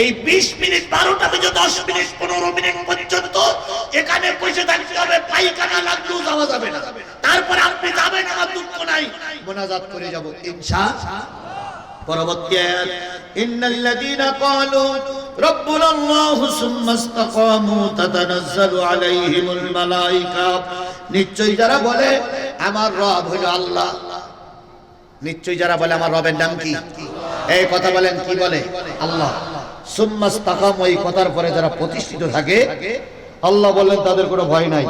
এই বিশ মিনিট, বারোটা থেকে দশ মিনিট, পনেরো মিনিট পর্যন্ত এখানে বসে থাকতে হবে। পায়খানা লাগলেও যাওয়া যাবে না। তারপরে আপনি যাবেন, আমার দুঃখ নাই। মোনাজাত করে যাব, ইনশা পরবর্তী নিশ্চয়ই যারা বলে, আমার রব হলো আল্লাহ। নিশ্চয়ই যারা বলে, আমার রবের নাম কি? এই কথা বলেন, কি বলে? আল্লাহ। কথার পরে যারা প্রতিষ্ঠিত থাকে, আল্লাহ বলেন তাদের কোনো ভয় নাই।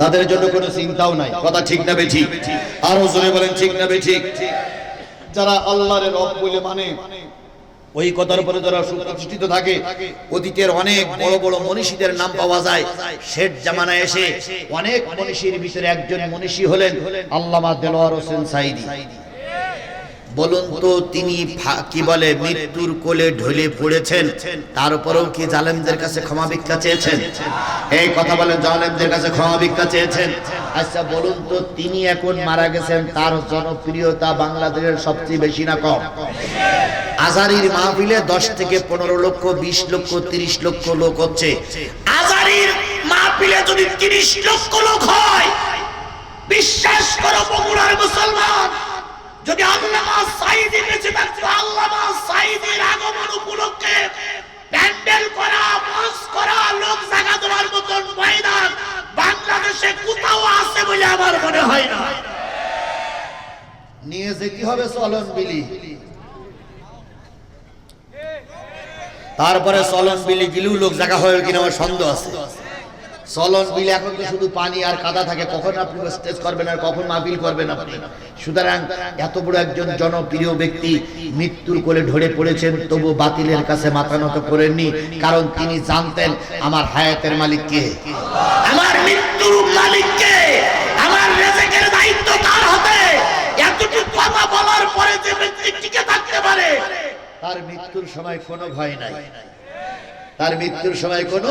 তাদের জন্য কোনো চিন্তাও নাই। কথা ঠিক না বেঠিক? আরও জোরে বলেন, ঠিক না বেঠিক? যারা বলে মানে ওই কথার উপরে যারা সুপ্রতিষ্ঠিত থাকে, অতীতের অনেক বড় বড় মনীষীদের নাম পাওয়া যায়। শেঠ জামানায় এসে অনেক মনীষীর ভিতরে একজন মনীষী হলেন আল্লামা দেলোয়ার হোসেন সাইদি বলুন তো তিনি কি বলে, মৃত্যুর কোলে ঢলে পড়েছেন? তারপরেও কি জালেমদের কাছে ক্ষমা ভিক্ষা চেয়েছেন? এই কথা বলেন জালেমদের কাছে ক্ষমা ভিক্ষা চেয়েছেন? আচ্ছা বলুন তো তিনি এখন মারা গেছেন, তার জনপ্রিয়তা বাংলাদেশের সবচেয়ে বেশি না কম? আজারির মাহফিলে দশ থেকে পনেরো লক্ষ, বিশ লক্ষ, তিরিশ লক্ষ লোক হচ্ছে। আজারির মাহফিলে যদি তিরিশ লক্ষ লোক হয়, বিশ্বাস করো বগুড়ার মুসলমান। যদি সাইদি বেঁচে সাইদির আগমন উপলক্ষে প্যান্ডেল করা করা, লোক জায়গা দেওয়ার মতন ময়দান বাংলাদেশে কোথাও আছে বলে আমার মনে হয় না। নিয়ে যেতে হবে চলন বিলি? তারপরে চলন বিলি গিলেও লোক জায়গা হয় কিনা আমার সন্দেহ আছে। চলন বিল এখন তো শুধু পানি আর কাদা থাকে। কখন আপনি স্টেজ করবেন আর কখন মাহফিল করবেন আপনি? সুতরাং এত বড় একজন জনপ্রিয় ব্যক্তি মৃত্যুর কোলে ঢলে পড়েছেন, তবু বাতিলের কাছে মাথা নত করেননি। কারণ তিনি জানতেন, আমার হায়াতের মালিক কে? আমার মৃত্যুর মালিক কে? আমার রেজেকের দায়িত্ব কার হাতে? এতটুকু কথা বলার পরে যে ব্যক্তি টিকে থাকতে পারে, তার মৃত্যুর সময় কোনো ভয় নাই। তার মৃত্যুর সময় কোনো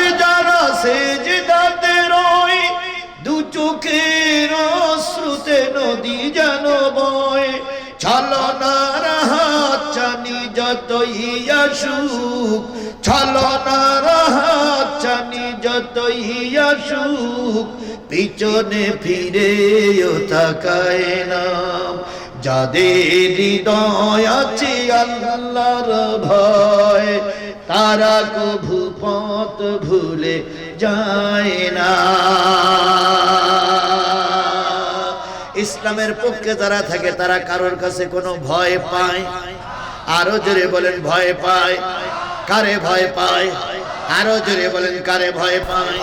পিছনে ফিরেও তাকায় না। যাদের হৃদয় আছে আল্লাহর ভয়, তারা কভু পথ ভুলে যায় না। ইসলামের পক্ষে যারা থাকে, তারা কারোর কাছে কোনো ভয় পায়। আরও জোরে বলেন ভয় পায়। কারে ভয় পায়? আরও জোরে বলেন কারে ভয় পায়?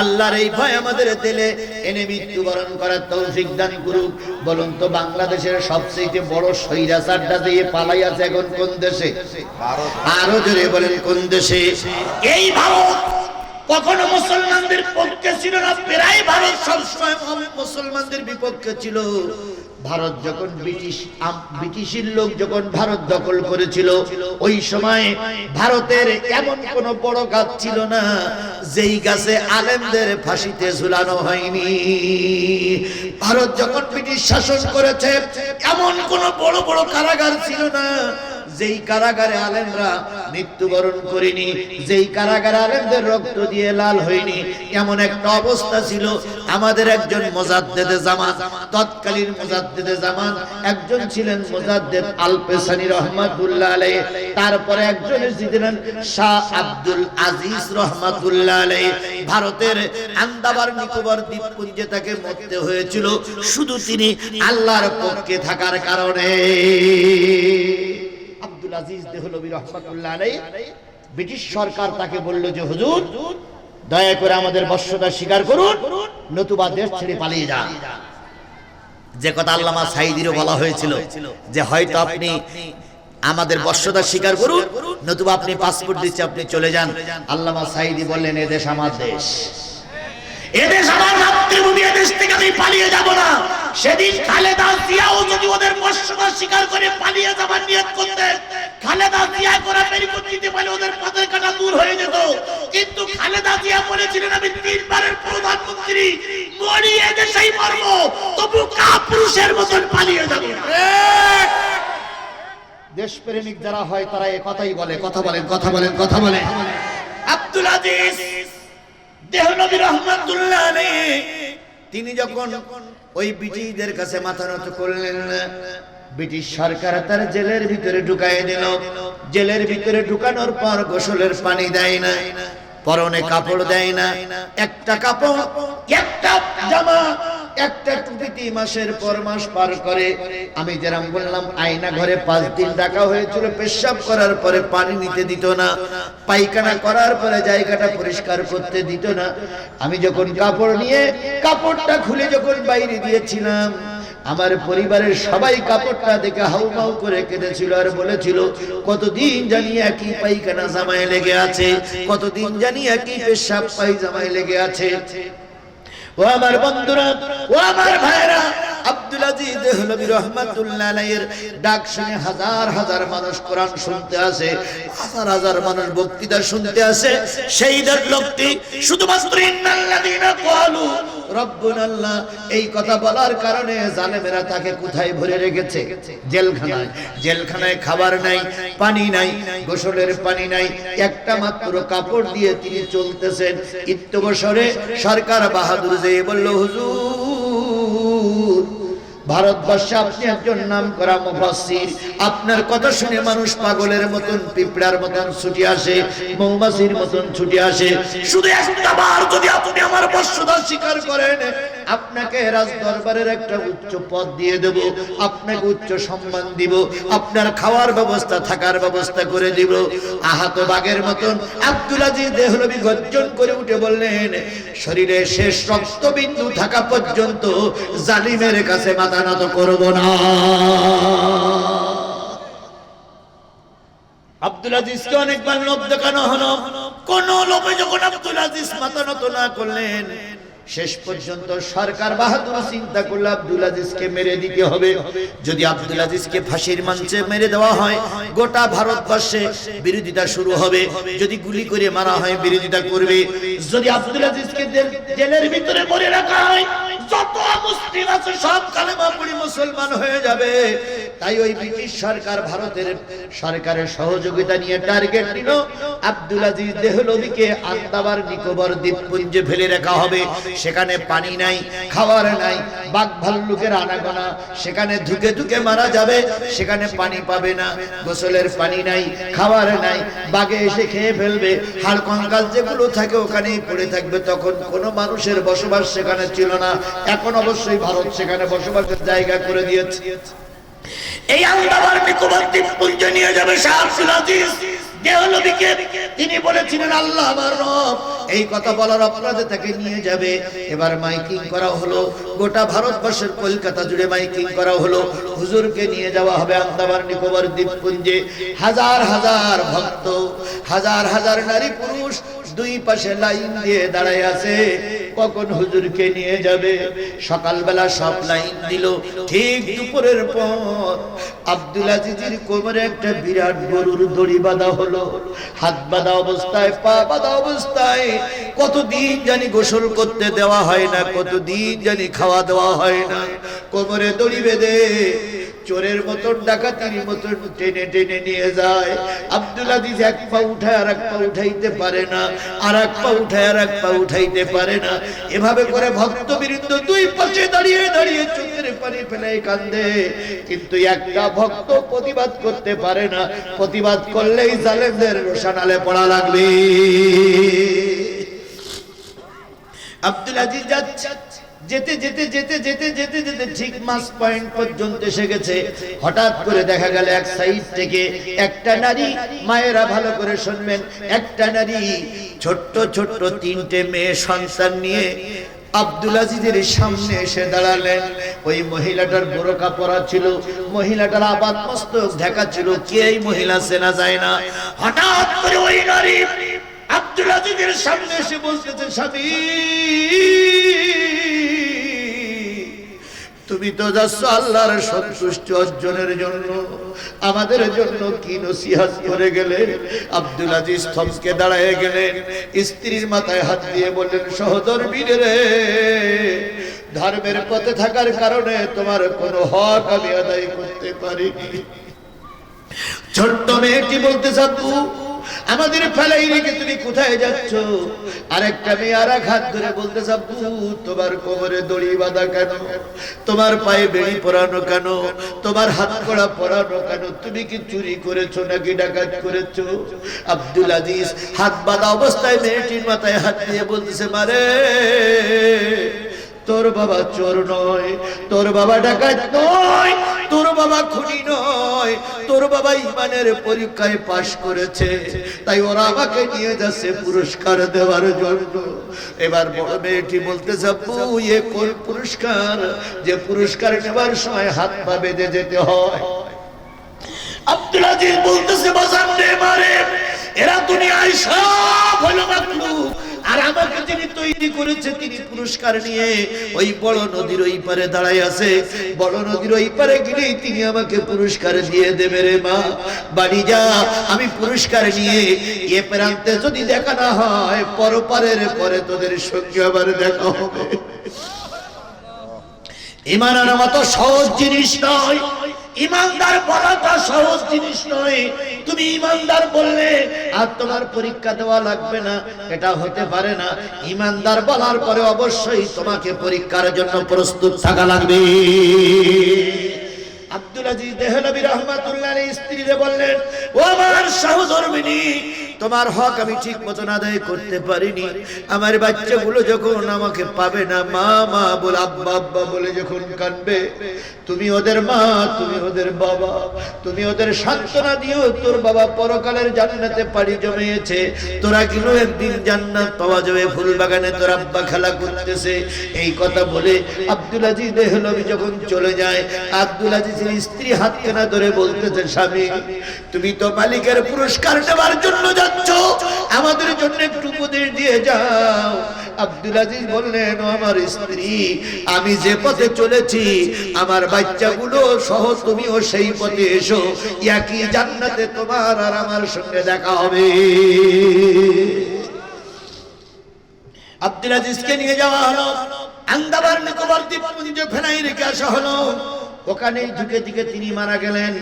আল্লাহর এই ভয় আমাদের দিলে এনে মৃত্যুবরণ করার তৌফিক দান করুক। বলুন তো বাংলাদেশের সবচেয়ে বড় সৈরাচারটা দিয়ে পালাই আছে এখন কোন দেশে? আরও জোরে বলেন কোন দেশে? এই ভারত কখনো মুসলমানদের পক্ষে ছিল না, প্রায় ভারত সবসময় মুসলমানদের বিপক্ষে ছিল। ভারত যখন ব্রিটিশ ব্রিটিশের লোক যখন ভারত দখল করেছিল, ওই সময় ভারতের এমন কোন বড় গাছ ছিল না, যেই গাছে আলেমদের ফাঁসিতে ঝুলানো হয়নি। ভারত যখন ব্রিটিশ শাসন করেছে, এমন কোন বড় বড় কারাগার ছিল না যেই কারাগারে আলেমরা মৃত্যুবরণ করেনি, যেই কারাগারে আলেমদের রক্ত দিয়ে লাল হয়নি, এমন একটা অবস্থা ছিল। আমাদের একজন মোজাদ্দেদে জামান, তৎকালীন মোজাদ্দেদে জামান, একজন ছিলেন মোজাদ্দেদ আল পেসানি রহমাতুল্লাহ আলাইহি, তারপরে একজন ছিলেন শাহ আব্দুল আজিজ রহমাতুল্লাহ আলাইহি। ভারতের আন্দাবার নিকোবর দ্বীপপুঞ্জে তাকে মরতে হয়েছিল, শুধু তিনি আল্লাহর পক্ষে থাকার কারণে। দেহলবী রহমাতুল্লাহ আলাইহি, ব্রিটিশ সরকার তাকে বলল যে, হুজুর, দয়া করে আমাদের বর্ষতা স্বীকার করুন, নতুবা দেশ ছেড়ে পালিয়ে যান। যে কথা আল্লামা সাইদিরও বলা হয়েছিল, যে হয়তো আপনি আমাদের বর্ষতা স্বীকার করুন, নতুবা আপনি পাসপোর্ট দিচ্ছে, আপনি চলে যান। আল্লামা সাইদি বললেন এদেশ আমার দেশ। এদেশ আমার মাতৃভূমি এদেশ থেকে আমি পালিয়ে যাব না। সেদিন খালেদা জিয়াও যদি ওদের বর্ষতা স্বীকার করে পালিয়ে যাবার নিয়ত করতে খালেদা জিয়া করা বেরিকত দিতে পারলে ওদের পথের কাটা দূর হয়ে যেত। কিন্তু খালেদা জিয়া বলেছিলেন আমি তিনবারের প্রধানমন্ত্রী মরি এদেশেই মরব তবু কাপুরুষের মতন পালিয়ে যাব দেশপ্রেমিক যারা হয় তারা এ কথাই বলে কথা বলেন কথা বলেন কথা বলেন। আব্দুল আজিজ দেহনবী রহমাতুল্লাহ তিনি যখন ওই ব্রিটিশদের কাছে মাথা নত করলেন। ব্রিটিশ সরকার তার জেলের ভিতরে ঢুকাই দিল। জেলের ভিতরে ঢুকানোর পর গোসলের পানি দেয় না, পরনে কাপড় দেয় না, একটা কাপড়, একটা জামা একটা টুপিতে মাসের পর মাস পার করে। আমি যেরাম বললাম, আয়না ঘরে পাঁচ দিন ডাকা হয়েছিল, পেশাব করার পরে পানি নিতে দিত না, পায়খানা করার পরে জায়গাটা পরিষ্কার করতে দিত না। আমি যখন কাপড় নিয়ে কাপড়টা খুলে যখন বাইরে দিয়েছিলাম, আমার পরিবারের সবাই কাপড়টা দেখে হাউমাউ করে কেঁদেছিল আর বলেছিল, কতদিন জানি একই পায়খানা জামায় লেগে আছে, কতদিন জানি একই পেশাব পায়জামায় লেগে আছে। ও আমার বন্ধুরা ও আমার ভাইরা আব্দুল আজিজ দেহলবী রহমাতুল্লাহ ডাক শুনে হাজার হাজার মানুষ কোরআন শুনতে আসে, হাজার হাজার মানুষ বক্তৃতা শুনতে আসে। সেই লোকটি শুধুমাত্র এই কথা বলার কারণে জালেমেরা তাকে কোথায় ভরে রেখেছে? জেলখানায়। জেলখানায় খাবার নাই, পানি নাই, গোসলের পানি নাই, একটা মাত্র কাপড় দিয়ে তিনি চলতেছেন। ইত্যবসরে সরকার বাহাদুর যে বলল, হুজুর ভারতবর্ষে আপনি একজন নাম করা মুফাসির আপনার কথা শুনে মানুষ পাগলের মতন, পিঁপড়ার মতন ছুটি আসে, মৌমাছির মতন ছুটি আসে। শুধু একটা বার যদি আপনি আমার বর্ষতা স্বীকার করেন আপনাকে রাজ দরবারের একটা উচ্চ পদ দিয়ে দেব, আপনাকে উচ্চ সম্মান দিব, আপনার খাওয়ার ব্যবস্থা, থাকার ব্যবস্থা করে দিব। আহত বাগের মতন আব্দুল আজিজ দেহলবি গর্জন করে উঠে বললেন, শরীরে শেষ রক্তবিন্দু থাকা পর্যন্ত জালিমের কাছে মাথা নত করব না। আব্দুল আজিজকে অনেকবার লোভ দেখানো হলো। কোন লোভে যখন আব্দুল আজিজ মাথা নত না করলেন শেষ পর্যন্ত সরকার বাহাদুর চিন্তা করল আব্দুল আজিজকে মেরে দিতে হবে। যদি আব্দুল আজিজকে ফাঁসির মঞ্চে মেরে দেওয়া হয়, গোটা ভারতবর্ষে বিরোধিতা শুরু হবে। যদি গুলি করে মারা হয়, বিরোধিতা করবে। যদি আব্দুল আজিজকে জেল- জেলের ভিতরে মরে রাখা হয়, যত মুসলিম আছে সব কালেমা পড়ি মুসলমান হয়ে যাবে। তাই ওই ব্রিটিশ সরকার ভারতের সরকারের সহযোগিতা নিয়ে টার্গেট নিল। আব্দুল আজিজ দেহলভিকে আন্দাবার নিকোবর দ্বীপপুঞ্জে ফেলে রাখা হবে। সেখানে পানি নাই খাবার নাই, বাঘ ভাল্লুকের আনাগোনা। সেখানে ধুকে ধুকে মারা যাবে, সেখানে পানি পাবে না, গোসলের পানি নাই খাবার নাই, বাঘে এসে খেয়ে ফেলবে। হাড় কঙ্কাল যেগুলো থাকে ওখানেই পড়ে থাকবে, তখন কোনো মানুষের বসবাস সেখানে ছিল না। এখন অবশ্যই ভারত সেখানে বসবাসের জায়গা করে দিয়েছে। এই আন্দামান নিয়ে যাবে শাহ তিনি বলেছিলেন, আল্লাহ আমার এই কথা বলার অপরাধে তাকে নিয়ে যাবে। এবার মাইকিং করা হলো। গোটা ভারতবর্ষের কলকাতা জুড়ে মাইকিং করা হলো। হুজুরকে নিয়ে যাওয়া হবে আন্দামান নিকোবর দ্বীপপুঞ্জে। হাজার হাজার ভক্ত, হাজার হাজার নারী পুরুষ দুই পাশে লাইন দিয়ে দাঁড়ায় আছে। কখন হুজুরকে নিয়ে যাবে? সকালবেলা সব লাইন দিল। ঠিক দুপুরের পর আব্দুল আজিজের কোমরে একটা বিরাট গরুর দড়ি বাঁধা হলো। হাত বাঁধা অবস্থায়, পা বাঁধা অবস্থায়। কতদিন জানি গোসল করতে দেওয়া হয় না, কতদিন জানি খাওয়া দেওয়া হয় না। কোমরে দড়ি বেঁধে চোরের মতন ডাকাতির মতন টেনে টেনে নিয়ে যায়। আব্দুল আজিজ এক পা উঠায় আর এক পা উঠাইতে পারে না, আর এক পা উঠায় আর এক পা উঠাইতে পারে না। এভাবে করে ভক্ত বিরুদ্ধ দুই পাশে দাঁড়িয়ে দাঁড়িয়ে চোখের পানি ফেলে কান্দে। কিন্তু একটা ভক্ত প্রতিবাদ করতে পারে না। প্রতিবাদ করলেই জালেমদের রোশানালে পড়া লাগবে। আব্দুল আজিজ যাচ্ছে। যেতে যেতে যেতে যেতে যেতে যেতে ঠিক মাস পয়েন্ট পর্যন্ত এসে গেছে। হঠাৎ করে দেখা গেল এক সাইড থেকে একটা নারী, মায়েরা ভালো করে শুনবেন, একটা নারী, ছোট্ট ছোট্ট তিনটে মেয়ে সন্তান নিয়ে আব্দুল আজিজের সামনে এসে দাঁড়ালেন। ওই মহিলাটার বোরকা পরা ছিল, মহিলাটার আবাদ মস্তক ঢাকা ছিল, কে এই মহিলা চেনা যায় না। হঠাৎ করে ওই নারী আব্দুল আজিজের সামনে এসে বলতেছে, স্বামী! তুমি আল্লাহর সন্তুষ্টি অর্জনের জন্য। আমাদের জন্য কি নসিহাত করে গেলে আব্দুল আজিজ থমকে দাঁড়ায় গেলেন। স্ত্রীর মাথায় হাত দিয়ে বললেন সহধর্মীর রে ধর্মের পথে থাকার কারণে তোমার কোনো হক আমি আদায় করতে পারিনি। ছোট্ট মেয়েটি বলতে চাবু আমাদের ফেলাই রেখে তুমি কোথায় যাচ্ছ? আরেকটা মেয়ে আর হাত ধরে বলতে চাবু তোমার কোমরে দড়ি বাঁধা কেন? তোমার পায়ে বেড়ি পরানো কেন? তোমার হাত কড়া পরানো কেন? তুমি কি চুরি করেছ নাকি ডাকাত করেছ? আব্দুল আজিজ হাত বাঁধা অবস্থায় মেয়েটির মাথায় হাত দিয়ে বলতেছে, মারে, তোর বাবা চোর নয়, তোর বাবা ডাকাত নয় তোর বাবা খুনি নয়, তোর বাবা ইমানের পরীক্ষায় পাশ করেছে। তাই ওরা আমাকে নিয়ে যাচ্ছে পুরস্কার দেওয়ার জন্য। এবার বড় মেয়েটি বলতে যাব এ কোন পুরস্কার? যে পুরস্কার নেবার সময় হাত পা বেঁধে যেতে হয়। আব্দুল আজিজ বলতেছে বাজার মারে, এরা দুনিয়ায় সব হলো মাকলুক। আর আমাকে যিনি তৈরি করেছে, তিনি পুরস্কার নিয়ে ওই বড় নদীর ওই পারে দাঁড়ায় আছে। বড় নদীর ওই পারে গেলেই তিনি আমাকে পুরস্কার দিয়ে দেবে রে মা। বাড়ি যা, আমি পুরস্কার নিয়ে এ প্রান্তে যদি দেখা না হয়, পরপারের পরে তোদের সঙ্গে আবার দেখা হবে। ইমান আনা মতো সহজ জিনিস নয়। ইমানদার বলাটা সহজ জিনিস নয়। তুমি ইমানদার বললে আর তোমার পরীক্ষা দেওয়া লাগবে না, এটা হতে পারে না। ইমানদার বলার পরে অবশ্যই তোমাকে পরীক্ষার জন্য প্রস্তুত থাকা লাগবে। আব্দুল আজিজ দেহনবী রহমাতুল্লাহ স্ত্রীরে বললেন, ও আমার সহধর্মিনী তোমার হক আমি ঠিক মতন আদায় করতে পারিনি। আমার বাচ্চাগুলো যখন আমাকে পাবে না, মা মা বলে, আব্বা আব্বা বলে যখন কানবে তুমি ওদের মা, তুমি ওদের বাবা, তুমি ওদের সান্ত্বনা দিও, তোর বাবা পরকালের জান্নাতে পাড়ি জমিয়েছে। তোরা কিনো একদিন জান্নাত পাওয়া যাবে? ফুল বাগানে তোর আব্বা খেলা করতেছে। এই কথা বলে আব্দুল আজিজ দেহনবী যখন চলে যায়, আব্দুল আজিজের স্ত্রী হাত কেনা ধরে বলতেছে, স্বামী, তুমি তো মালিকের পুরস্কার নেওয়ার জন্য যাচ্ছ, আমাদের জন্য একটু উপদেশ দিয়ে যাও। আব্দুল আজিজ বললেন আমার স্ত্রী, আমি যে পথে চলেছি, আমার বাচ্চাগুলো সহ তুমিও সেই পথে এসো। একই জান্নাতে তোমার আর আমার সঙ্গে দেখা হবে। আব্দুল আজিজকে নিয়ে যাওয়া হলো। আন্দাবার নিকোবর দ্বীপপুঞ্জে ফেনাই রেখে আসা হলো। ওখানে ঝুঁকে দিকে তিনি মারা গেলেন।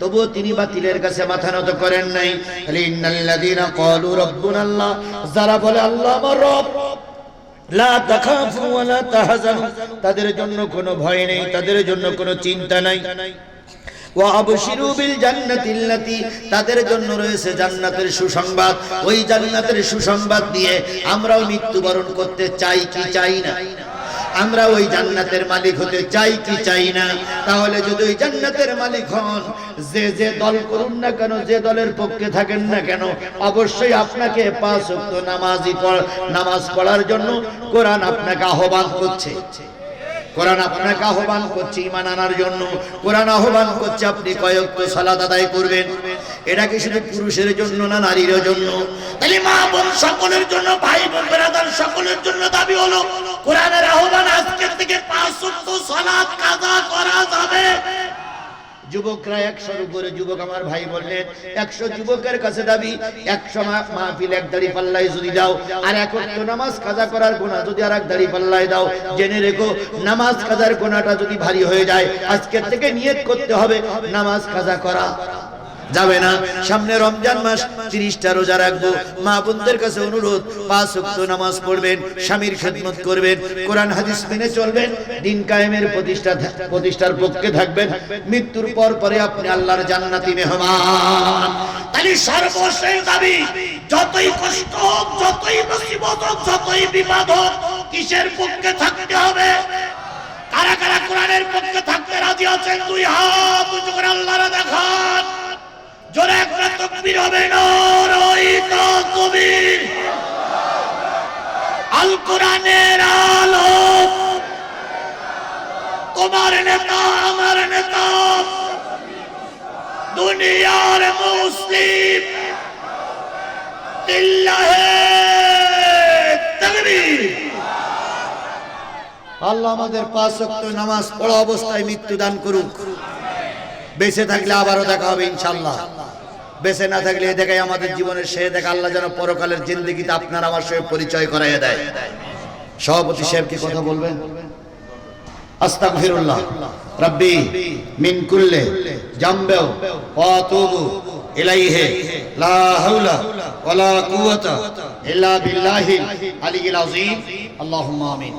তবুও তিনি বাতিলের কাছে মাথা নত করেন নাই। খালি ইন্নাল্লাযীনা যারা বলে, আল্লাহ তাদের জন্য কোনো ভয় নেই, তাদের জন্য কোনো চিন্তা নাই। তাদের জন্য রয়েছে জান্নাতের সুসংবাদ। ওই জান্নাতের সুসংবাদ দিয়ে আমরাও মৃত্যুবরণ করতে চাই কি চাই না? আমরা ওই জান্নাতের মালিক হতে চাই কি চাই না? তাহলে যদি ওই জান্নাতের মালিক হন, যে যে দল করুন না কেন, যে দলের পক্ষে থাকেন না কেন, অবশ্যই আপনাকে পাঁচ পড় নামাজ পড়ার জন্য কোরআন আপনাকে আহ্বান করছে। কোরআন আপনাকে আহ্বান করছে ইমান আনার জন্য। কোরআন আহ্বান করছে, আপনি কয়েক সালাদ আদায় করবেন। এটা কি শুধু পুরুষের জন্য না নারীর জন্য? তাহলে মা বোন সকলের জন্য, ভাই বোন বেরাদার সকলের জন্য দাবি হলো, কোরআনের আহ্বান আজকের থেকে পাঁচ ওয়াক্ত সালাদ কাজা করা যাবে। যুবকরা একশোর উপরে, যুবক আমার ভাই বললেন একশো যুবকের কাছে দাবি একশো মাহফিল এক দাড়ি পাল্লাই যদি দাও, আর এক নামাজ কাজা করার গোনা যদি আর এক দাড়ি পাল্লাই দাও। জেনে রেখো, নামাজ খাজার গোনাটা যদি ভারী হয়ে যায় আজকের থেকে নিয়ত করতে হবে, নামাজ খাজা করা। যাবে না। সামনে রমজান মাস, তিরিশটা রোজা রাখব। মা বোনদের কাছে অনুরোধ, পাঁচ ওয়াক্ত নামাজ পড়বেন, স্বামীর খেদমত করবেন, কোরআন, হাদিস মেনে চলবেন, দিন কায়েমের প্রতিষ্ঠা প্রতিষ্ঠার পক্ষে থাকবেন। মৃত্যুর পর পরে আপনি আল্লাহর জান্নাতি মেহমান। তাহলে সর্বশেষ দাবি, যতই কষ্ট হোক, যতই মুসিবত হোক, যতই বিপদ হোক, কিসের পক্ষে থাকতে হবে? কারা কারা কোরআনের পক্ষে থাকতে রাজি আছেন? দুই হাত উঁচু করে আল্লাহরা দেখান তোমার নেতা, আমার নেতা। দুনিয়ার মুসলিম। আল্লাহ আমাদের পাঁচ নামাজ পড়া অবস্থায় মৃত্যু দান করুক। বেঁচে থাকলে আবারও দেখা হবে ইনশাল্লাহ বেঁচে না থাকলে এ দেখাই আমাদের জীবনের সে দেখা আল্লাহ যেন পরকালের জিন্দগিতে আপনার আমার সঙ্গে পরিচয় করাইয়া দেয় সভাপতি সাহেব কি কথা বলবেন আস্তাগফিরুল্লাহ রাব্বি মিন কুল্লে জামবেও ওয়া তুবু ইলাইহি লা হাওলা ওয়ালা কুওয়াতা ইল্লা বিল্লাহিল আলিয়্যিল আযীম আল্লাহুম্মা আমিন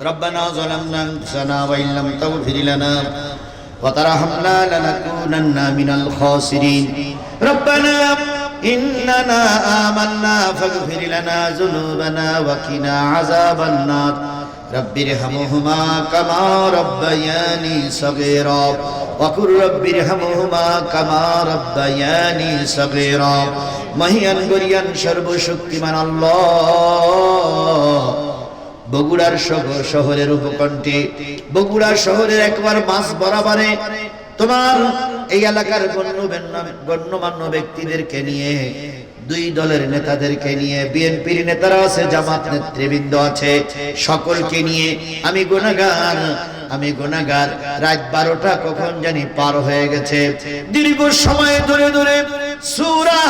ربنا ظلمنا انفسنا وان لم تغفر لنا وترحمنا لنكونن من الخاسرين ربنا اننا آمنا فاغفر لنا ذنوبنا وقنا عذاب النار رب ارحمهما كما ربياني صغيرا وقل رب ارحمهما كما ربياني صغيرا মহিয়ান গরিয়ান সর্বশক্তিমান আল্লাহ বগুড়ার শহরের উপকণ্ঠে। বগুড়া শহরের একবার মাস বরাবরে তোমার এই এলাকার গণ্যমান্য ব্যক্তিদেরকে নিয়ে, দুই দলের নেতাদেরকে নিয়ে, বিএনপির নেতারা আছে, জামাত নেতৃবৃন্দ আছে, সকলকে নিয়ে আমি গুনাগার আমি গুনাগার রাত বারোটা কখন জানি পার হয়ে গেছে। দীর্ঘ সময় ধরে ধরে সূরা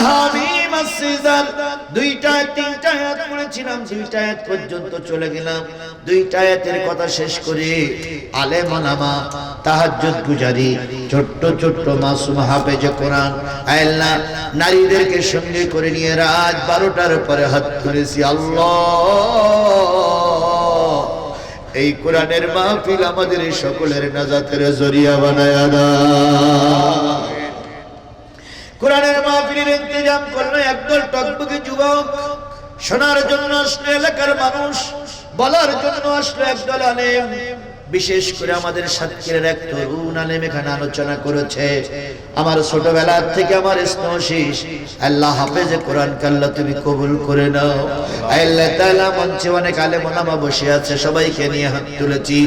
চলে গেলাম। দুইটা কথা শেষ করে ছোট্ট ছোট্ট মাসুম কোরআন নারীদেরকে সঙ্গে করে নিয়ে রাত বারোটার পরে হাত ধরেছি, আল্লাহ। এই কোরআনের মাহফিল আমাদের সকলের নাজাতের জরিয়া বানায় দাও। কোরআনের ইন্তজাম করল একদল টকবুকি যুবক। শোনার জন্য আসলো এলাকার মানুষ, বলার জন্য আসলো একদল আলেম। বিশেষ করে আমাদের সাতক্ষীরের এক তরুণ আলেম এখানে আলোচনা করেছে। আমার ছোটবেলার থেকে আমার স্নেহশীষ আল্লাহ হাফেজ কোরআন কাল্লা তুমি কবুল করে নাও। আল্লাহ তাআলা মঞ্চে অনেক আলেম ওলামা বসে আছে, সবাইকে নিয়ে হাত তুলেছি।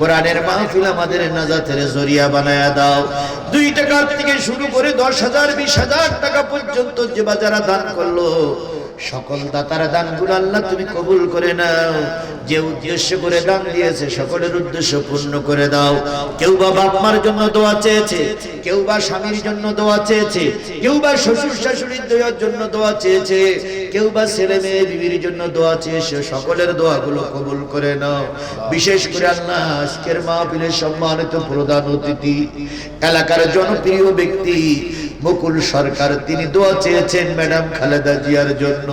কোরআনের মাহফিল আমাদের নাজাতের জরিয়া বানায়া দাও। দুই টাকার থেকে শুরু করে দশ হাজার, বিশ হাজার টাকা পর্যন্ত যে বাজারা দান করল সকল দাতারা দানগুলো আল্লাহ তুমি কবুল করে নাও। যে উদ্দেশ্য করে দান দিয়েছে, সকলের উদ্দেশ্য পূর্ণ করে দাও। কেউ বা বাপ মার জন্য দোয়া চেয়েছে, কেউ বা স্বামীর জন্য দোয়া চেয়েছে, কেউ বা শ্বশুর শাশুড়ির দোয়ার জন্য দোয়া চেয়েছে, কেউ বা ছেলে মেয়ে বিবির জন্য দোয়া চেয়েছে, সকলের দোয়াগুলো কবুল করে নাও। বিশেষ করে আল্লাহ আজকের মাহফিলের সম্মানিত প্রধান অতিথি, এলাকার জনপ্রিয় ব্যক্তি মুকুল সরকার, তিনি দোয়া চেয়েছেন ম্যাডাম খালেদা জিয়ার জন্য।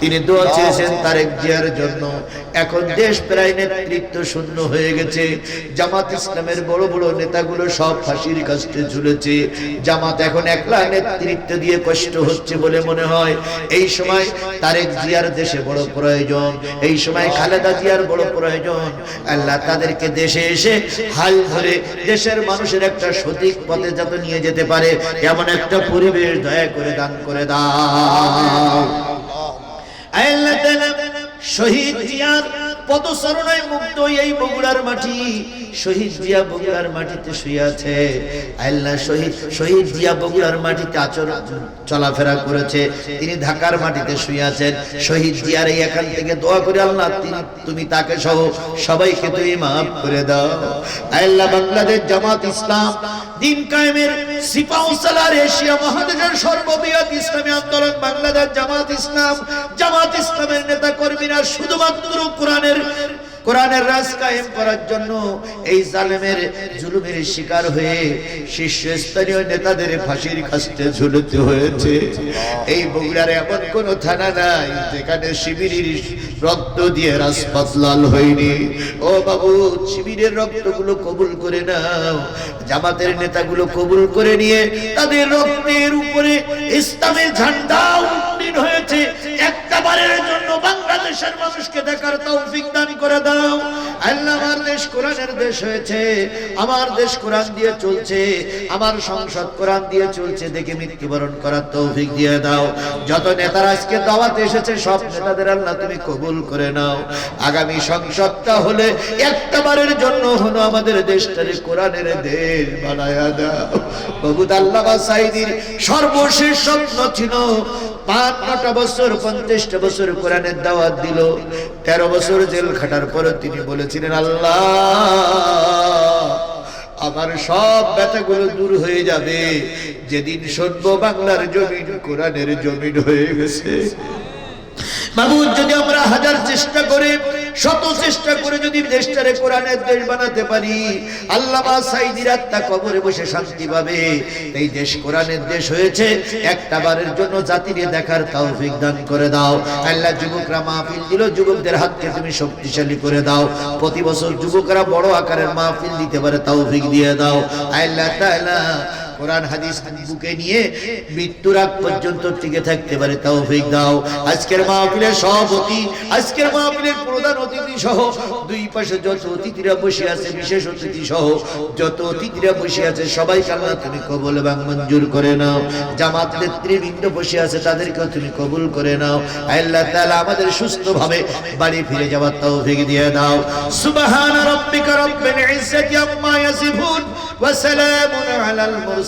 তিনি দোয়া চেয়েছেন তারেক জিয়ার জন্য। এখন দেশ প্রায় নেতৃত্ব শূন্য হয়ে গেছে। জামাত ইসলামের বড় বড় নেতাগুলো সব ফাঁসির কাছে ঝুলেছে। জামাত এখন একলা নেতৃত্ব দিয়ে কষ্ট হচ্ছে বলে মনে হয়। এই সময় তারেক জিয়ার দেশে বড় প্রয়োজন। এই সময় খালেদা জিয়ার বড় প্রয়োজন। আল্লাহ তাদেরকে দেশে এসে হাল ধরে দেশের মানুষের একটা সঠিক পথে যাতে নিয়ে যেতে পারে। এমন একটা পরিবেশ দয়া করে দান করে দাও। শহীদ জিয়ার পদচরণায় মুক্ত এই বগুড়ার মাটি, শহীদ জিয়া বগুড়ার মাটিতে আল্লাহ, শহীদ শহীদ জিয়া বগুড়ার মাটিতে চলাফেরা করেছে, তিনি ঢাকার মাটিতে শুয়ে আছেন। শহীদ জিয়ার এই এখান থেকে দোয়া করে আল্লাহ তুমি তাকে সহ সবাইকে তুমি মাফ করে দাও। আল্লাহ, বাংলাদেশ জামাত ইসলাম দিন কায়েমের সিপাউসালার এশিয়া মহাদেশের সর্ববৃহৎ ইসলামী আন্দোলন, বাংলাদেশ জামাত ইসলাম। জামাত ইসলামের নেতা কর্মীরা শুধুমাত্র কোরআনের কোরআনের রাজ কায়েম করার জন্য এই জালেমের জুলুমের শিকার হয়ে শীর্ষস্থানীয় নেতাদের ফাঁসির কাস্তে ঝুলতে হয়েছে। এই বগুড়ার এমন কোন থানা নাই যেখানে শিবিরের রক্ত দিয়ে রাজপথ লাল হয়নি। ও বাবু, শিবিরের রক্তগুলো কবুল করে নাও। জামাতের নেতাগুলো কবুল করে নিয়ে তাদের রক্তের উপরে ইসলামের ঝান্ডা উন্নীত হয়েছে। একটা বারের জন্য বাংলাদেশের মানুষকে দেখার তৌফিক দান করে দাও। আল্লাহ আমার দেশ কোরআনের দেশ হয়েছে, আমার দেশ কোরআন দিয়ে চলছে, আমার সংসদ কোরআন দিয়ে চলছে দেখে মৃত্যুবরণ করার তৌফিক দিয়ে দাও। যত নেতারা আজকে দাওয়াতে এসেছে, সব নেতাদের আল্লাহ তুমি কবুল করে নাও। আগামী সংসদটা হলে একটা জন্য হলো আমাদের দেশটারে কোরআনের দেশ বানায়া দাও। বহুত আল্লাহ সাইদির সর্বশেষ স্বপ্ন ছিল পাঁচটা বছর বছর কোরআনের দাওয়াত তেরো বছর জেল খাটার তিনি বলেছিলেন, আল্লাহ, আমার সব ব্যথাগুলো দূর হয়ে যাবে। যেদিন সত্য বাংলার জমিন কোরআনের জমিন হয়ে গেছে। বাবু যদি আমরা হাজার চেষ্টা করে শত চেষ্টা করে যদি দেশটারে কোরআনের দেশ বানাতে পারি, আল্লামা সাইদির আত্মা কবরে বসে শান্তি পাবে। এই দেশ কোরআনের দেশ হয়েছে, একটা বারের জন্য জাতিরে দেখার তৌফিক দান করে দাও। আল্লাহ যুবকরা মাহফিল দিল, যুবকদের হাতকে তুমি শক্তিশালী করে দাও। প্রতি বছর যুবকরা বড় আকারের মাহফিল দিতে পারে, তৌফিক দিয়ে দাও। আল্লাহ তাআলা কোরআন হাদিস বুকে নিয়ে মৃত্যুর আগ পর্যন্ত টিকে থাকতে পারে, তৌফিক দাও। আজকের মাহফিলের সভাপতি, আজকের মাহফিলের প্রধান অতিথি সহ দুই পাশে যত অতিথিরা বসে আছে, বিশেষ অতিথি সহ যত অতিথিরা বসে আছে সবাই আল্লাহ তুমি কবল এবং মঞ্জুর করে নাও। জামাত নেতৃবৃন্দ বসে আছে, তাদেরকেও তুমি কবুল করে নাও। আল্লাহ তাআলা আমাদের সুস্থভাবে বাড়ি ফিরে যাওয়ার তৌফিক দিয়ে দাও। সুবহান রাব্বিকা রাব্বিল ইজ্জাতি আম্মা ইয়াসিফুন ওয়া সালামুন আলাল মুরসালিন।